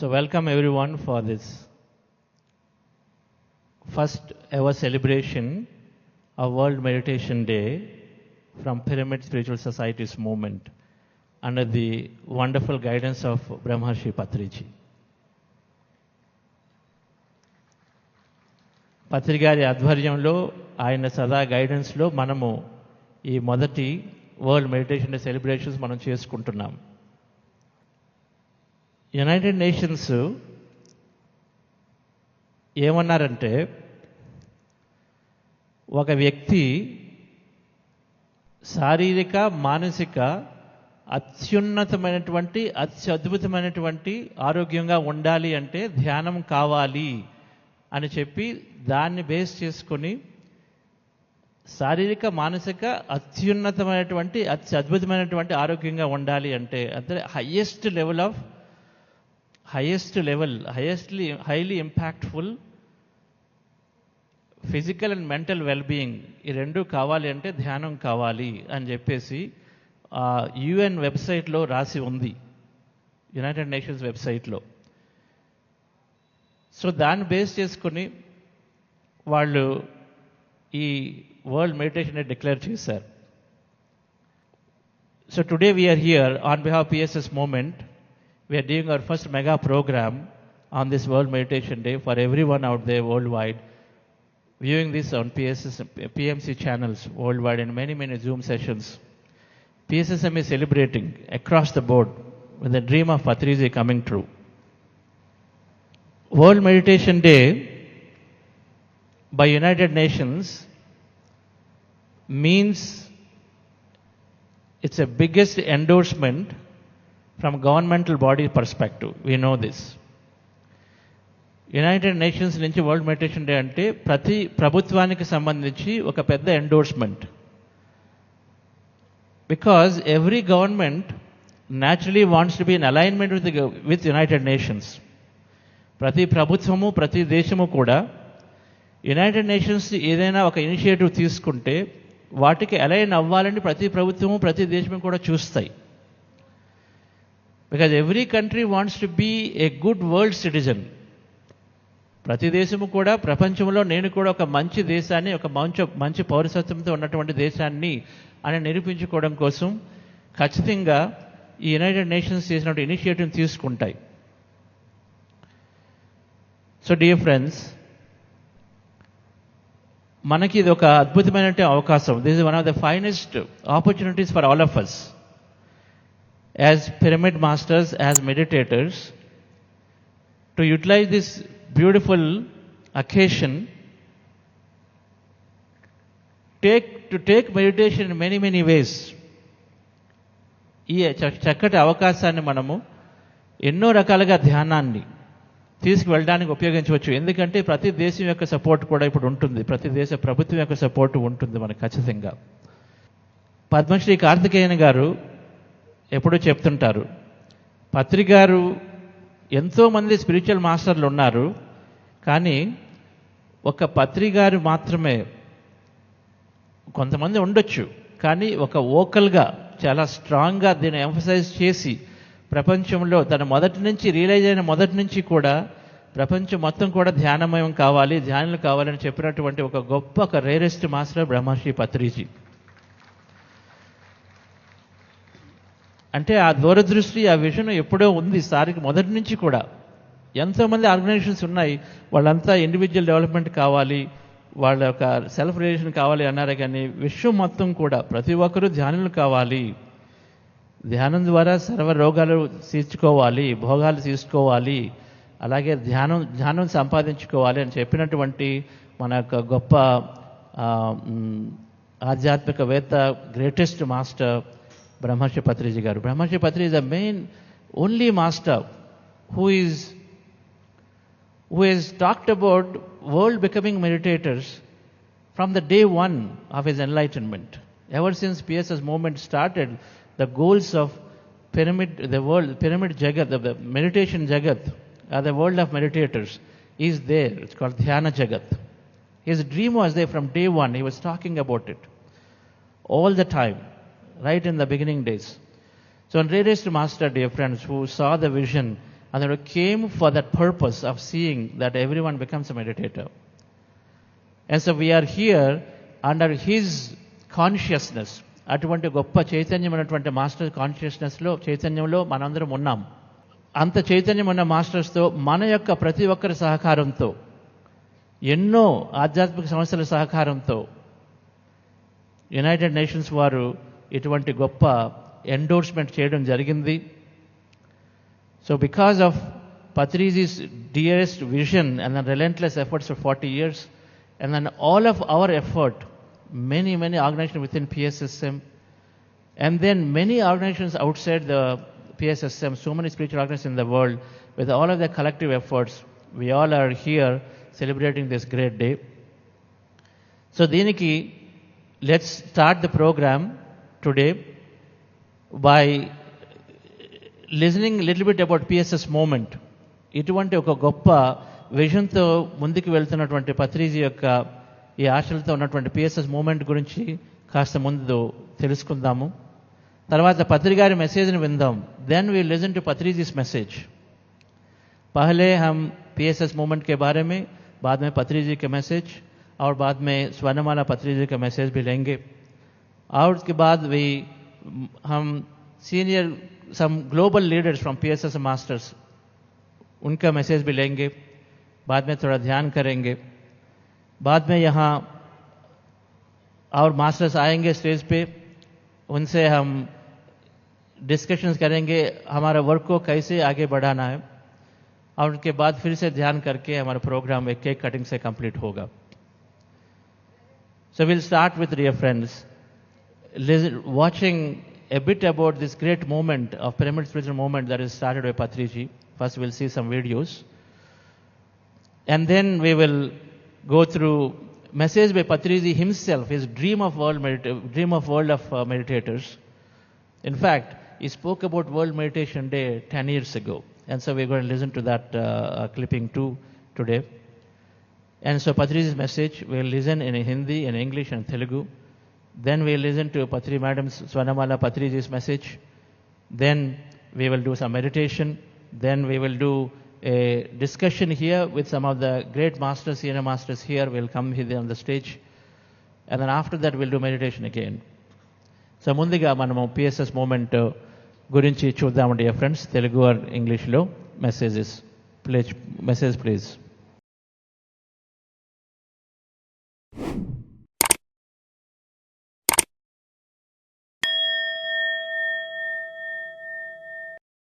So, welcome everyone for this first ever celebration of World Meditation Day from Pyramid Spiritual Society's movement under the wonderful guidance of Brahmarshi Patriji. పత్రి గారి ఆధ్వర్యంలో ఆయన సదా గైడెన్స్లో మనము ఈ మొదటి world meditation day celebrations మనం చేసుకుంటున్నాం United nations ఏమన్నారంటే ఒక వ్యక్తి శారీరక మానసిక అత్యున్నతమైనటువంటి అత్యద్భుతమైనటువంటి ఆరోగ్యంగా ఉండాలి అంటే ధ్యానం కావాలి అని చెప్పి దాన్ని బేస్ చేసుకొని శారీరక మానసిక అత్యున్నతమైనటువంటి అత్యద్భుతమైనటువంటి ఆరోగ్యంగా ఉండాలి అంటే అంటే highest level of highest level highestly highly impactful physical and mental wellbeing ఈ రెండు కావాలి అంటే ధ్యానం కావాలి అని చెప్పేసి యుఎన్ వెబ్సైట్లో రాసి ఉంది. యునైటెడ్ నేషన్స్ వెబ్సైట్లో సో దాన్ని బేస్ చేసుకుని వాళ్ళు ఈ వరల్డ్ మెడిటేషన్ డిక్లేర్ చేశారు. So today we are here on behalf PSS movement we are doing our first mega program on this World Meditation Day for everyone out there worldwide, viewing this on PSS, PMC channels worldwide and many, many Zoom sessions. PSSM is celebrating across the board with the dream of Patrizi coming true. World Meditation Day by United Nations means it's a biggest endorsement from governmental body perspective we know this United Nations నుంచి world meditation day అంటే ప్రతి ప్రభుత్వానికి సంబంధించి ఒక పెద్ద endorsement because every government naturally wants to be in alignment with with United Nations ప్రతి ప్రభుత్వము ప్రతి దేశము కూడా యునైటెడ్ నేషన్స్ ఏదైనా ఒక ఇనిషియేటివ్ తీసుకుంటే వాటికి అలైన్ అవ్వాలని ప్రతి ప్రభుత్వము ప్రతి దేశము కూడా చూస్తాయి. Because every country wants to be a good world citizen ప్రతి దేశము కూడా ప్రపంచంలో నేను కూడా ఒక మంచి దేశాన్ని ఒక మంచి మంచి పౌరసత్వంతో ఉన్నటువంటి దేశాన్ని అని నిరూపించుకోవడం కోసం ఖచ్చితంగా ఈ యునైటెడ్ నేషన్స్ చేసినటువంటి ఇనిషియేటివ్ తీసుకుంటాయి. సో డియర్ ఫ్రెండ్స్ మనకి ఇది ఒక అద్భుతమైన అవకాశం. This is one of the finest opportunities for all of us as pyramid masters, as meditators, to utilize this beautiful occasion, take to take meditation in many, many ways. ఈ చక్కటి అవకాశాన్ని మనము ఎన్నో రకాలుగా ధ్యానాన్ని తీసుకువెళ్ళడానికి ఉపయోగించవచ్చు. ఎందుకంటే ప్రతి దేశం యొక్క సపోర్ట్ కూడా ఇప్పుడు ఉంటుంది. ప్రతి దేశ ప్రభుత్వం యొక్క సపోర్ట్ ఉంటుంది మనకు ఖచ్చితంగా. పద్మశ్రీ కార్తికేయన్ గారు ఎప్పుడూ చెప్తుంటారు. పత్రికారు ఎంతోమంది స్పిరిచువల్ మాస్టర్లు ఉన్నారు. కానీ ఒక పత్రి గారు మాత్రమే కొంతమంది ఉండొచ్చు. కానీ ఒక ఓకల్గా చాలా స్ట్రాంగ్గా దీన్ని ఎంఫసైజ్ చేసి ప్రపంచంలో తన మొదటి నుంచి రియలైజ్ అయిన మొదటి నుంచి కూడా ప్రపంచం మొత్తం కూడా ధ్యానమయం కావాలి ధ్యానులు కావాలని చెప్పినటువంటి ఒక గొప్ప ఒక రేరెస్ట్ మాస్టర్ బ్రహ్మశ్రీ పత్రిజీ. అంటే ఆ దూరదృష్టి ఆ విషయం ఎప్పుడో ఉంది సారికి మొదటి నుంచి కూడా. ఎంతోమంది ఆర్గనైజేషన్స్ ఉన్నాయి వాళ్ళంతా ఇండివిజువల్ డెవలప్మెంట్ కావాలి వాళ్ళ యొక్క సెల్ఫ్ రిలేషన్ కావాలి అన్నారు కానీ విశ్వం మొత్తం కూడా ప్రతి ఒక్కరూ ధ్యానులు కావాలి. ధ్యానం ద్వారా సర్వ రోగాలు తీర్చుకోవాలి భోగాలు తీసుకోవాలి అలాగే ధ్యానం ధ్యానం సంపాదించుకోవాలి అని చెప్పినటువంటి మన యొక్క గొప్ప ఆధ్యాత్మికవేత్త greatest master Brahmarshi Patriji garu. Is the main, only master who is who has talked about world becoming meditators from the day one of his enlightenment. Ever since PSS movement started, the goals of pyramid, the world, pyramid jagat, the meditation jagat, uh, the world of meditators, is there. It's called Dhyana Jagat. His dream was there from day one. He was talking about it all the time right in the beginning days. So, greatest master, dear friends, who saw the vision and they came for that purpose of seeing that everyone becomes a meditator. And so we are here under his consciousness. అటువంటి గొప్ప చైతన్యమైనటువంటి master కాన్షియస్నెస్లో చైతన్యంలో మనందరం ఉన్నాం అంత చైతన్యం ఉన్న మాస్టర్స్తో మన యొక్క ప్రతి ఒక్కరి సహకారంతో ఎన్నో ఆధ్యాత్మిక సంస్థల సహకారంతో యునైటెడ్ నేషన్స్ వారు ఇటువంటి గొప్ప ఎండోర్స్మెంట్ చేయడం జరిగింది so because of Patriji's dearest vision and then relentless efforts for forty years and then all of our effort many, many organizations within PSSM, and then many organizations outside the PSSM, so many spiritual organizations in the world, with all of their collective efforts, we all are here celebrating this great day. So, Diniki, let's start the program today by listening a little bit about PSS moment. ఇటువంటి ఒక గొప్ప విజన్తో ముందుకు వెళ్తున్నటువంటి పత్రిజీ యొక్క ఈ ఆశలతో ఉన్నటువంటి PSS moment గురించి కాస్త ముందు తెలుసుకుందాము తర్వాత పత్రి గారి మెసేజ్ని విందాం దెన్ వీ लिसन टू पत्री जी's मैसेज पहले हम पीएसएस मूवमेंट के बारे में बाद में पत्री जी के मैसेज और बाद में स्वर्णमाला पत्री जी का मैसेज भी लेंगे और उसके बाद भी हम senior some global leaders from PSS masters उनका मैसेज भी लेंगे, बाद में थोड़ा ध्यान करेंगे। बाद में यहाँ और मास्टर्स आएँगे स्टेज पे, उनसे हम डिस्कशंस करेंगे, हमारा वर्क को कैसे आगे बढ़ाना है। और उनके बाद फिर से ध्यान करके हमारा प्रोग्राम एक केक कटिंग से कंप्लीट होगा। So will start with dear friends watching a bit about this great moment of pyramid spiritual movement that is started by Patriji. First, we'll see some videos. And then we will go through message by Patriji himself, his dream of world dream of world of uh, meditators. In fact, he spoke about World Meditation Day 10 years ago. And so we're going to listen to that uh, uh, clipping too today. And so Patriji's message, we'll listen in Hindi, in English and Telugu. Then we'll listen to Patri Madam's Swanamala Patriji's message. Then we will do some meditation. Then we will do a discussion here with some of the great masters, senior masters here. will come here on the stage. And then after that, we'll do meditation again. So ముందుగా మనము PSS moment గురించి చూద్దామండి friends Telugu or ఇంగ్లీష్లో messages please message please